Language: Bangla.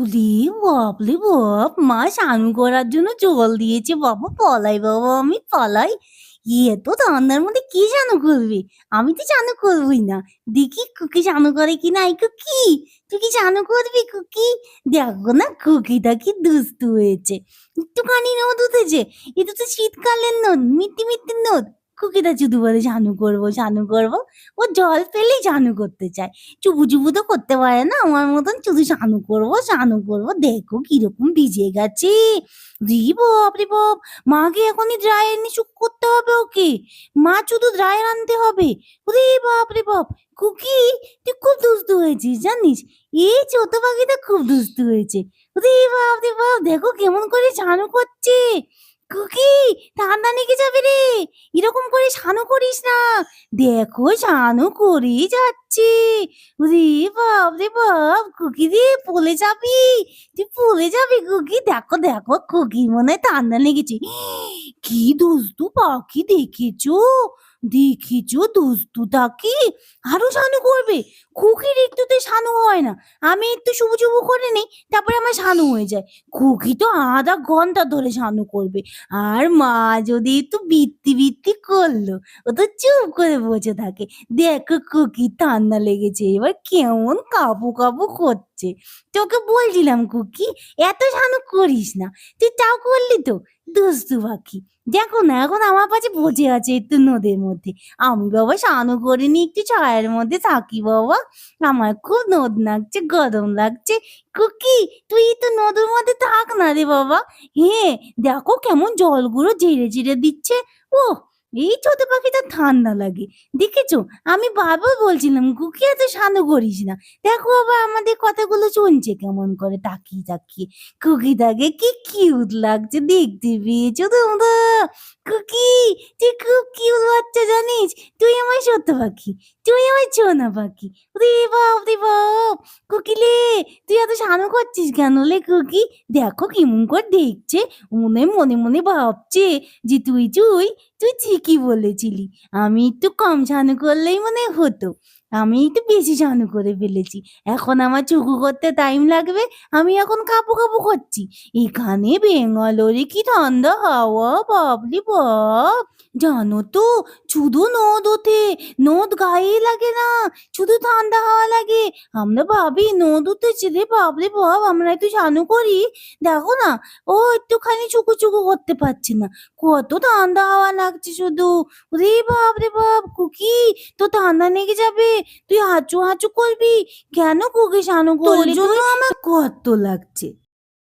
উলি বাপরে বাপ মা স্নান করার জন্য জল দিয়েছে বাবা, পলাই বাবা, আমি পলাই। ইয়ে তো রান্নার মধ্যে কি স্নান করবে? আমি তো স্নান করবই না। দেখি কুকি স্নান করে কিনা এই কুকি? তুই কি স্নান করবি, কুকি? দেখো না, কুকিটা কি দুস্তু হয়েছে। একটুখানি নদ উঠেছে এটা তো শীতকালের নদ মিট্টি মিট্টি নদ কুকিটা শুধু বলে ঝানু করব ঝানু করব ও জল পেলেই ঝানু করতে চায়। চুবু চুবু তো করতে পারে না। আমার মতন শুধু স্নানু করব স্নানু করব দেখো কীরকম ভিজে গেছে। রি বাপ, মাকে এখনই ড্রায়ার নিয়ে চুপ করতে হবে ওকে। মা শুধু ড্রায়ার আনতে হবে। রে বাপ রে কুকি, তুই খুব দুস্তু হয়েছিস, জানিস? এই ছোট পাখিটা খুব দুস্তু হয়েছে। রে বাপ, দেখো কেমন করে স্নানু করছে। কুকি ঠান্ডা লেগে যাবে রে? এরকম করে শানু করিস না। দেখো, শানু করেই যাচ্ছে। রে বাপ রে বাপ, কুকি রে, পলে যাবি? তুই পলে যাবি, কুকি? দেখো দেখো, কুকি মনে হয় ঠান্ডা লেগেছে কি দোস্তু, পাখি দেখেছ? দেখেছ দুস্তুটাকে আরও স্নানু করবে। খুকির একটুতে স্নানু হয় না। আমি একটু শুবু শুবু করে নেই, তারপরে আমার স্নানু হয়ে যায়। খুকি তো আধা ঘণ্টা ধরে স্নানু করবে। আর মা যদি একটু বৃত্তি বৃত্তি করল, ও তো চুপ করে বসে থাকে। দেখো কুকি ঠান্ডা লেগেছে। এবার কেমন কাবু কাবু করছে তোকে বলছিলাম কুকি, এত স্নানু করিস না। তুই তাও করলি তো, দুস্তু পাখি। দেখো না, এখন আমার পাশে বসে আছে একটু নদের মধ্যে। আমি বাবা স্নানু করিনি, একটু ছায়ের মধ্যে থাকি বাবা। আমার খুব নদ লাগছে গরম লাগছে। কুকি, তুই তো নদীর মধ্যে থাক না রে বাবা। হ্যাঁ দেখো কেমন জলগুলো ঝেড়ে ঝেড়ে দিচ্ছে। ও এই ছোট পাখিটা ঠান্ডা লাগে। দেখেছ? আমি বারবার বলছিলাম কুকি এত শান্ত করিস না। দেখো আবার আমাদের কথাগুলো শুনছে কেমন করে, তাকিয়ে তাকিয়ে। কুকিটাকে কি কিউট লাগছে দেখতে পেয়েছ তোমরা কুকি তুই খুব কিউট বাচ্চা জানিস? তুই আমার সত্য পাখি, তুই আমার সোনা পাখি। রে বাপ রে বাপ! কুকিলে তুই এত শান্ত করছিস কেন লে কুকি দেখো কেমন করে দেখছে। মনে মনে মনে ভাবছে যে তুই তুই তুই ঠিকই বলেছিলি। আমি একটু কম স্নান করলেই মনে হতো। আমি একটু বেশি ঝানু করে ফেলেছি। এখন আমার চুকু করতে টাইম লাগবে, আমি এখন কাপু কাপু করছি। এখানে বেঙ্গালোরে কি ঠান্ডা হাওয়া বাবলি বাপ! জানো তো, শুধু নদ ওঠে নদ গায়ে লাগে না শুধু ঠান্ডা হাওয়া লাগে আমরা ভাবি নদ উঠেছে রে বাবরে বাপ আমরা একটু স্নানু করি দেখো না ও একটুখানি চুকু চুকু করতে পারছে না কত ঠান্ডা হাওয়া লাগছে শুধু রে বাপ রে বাপ কুকি তো ঠান্ডা লেগে যাবে তুই হাঁচু হাঁচু করবি কেন কুকি স্নানু করলি জন্য আমার কত লাগছে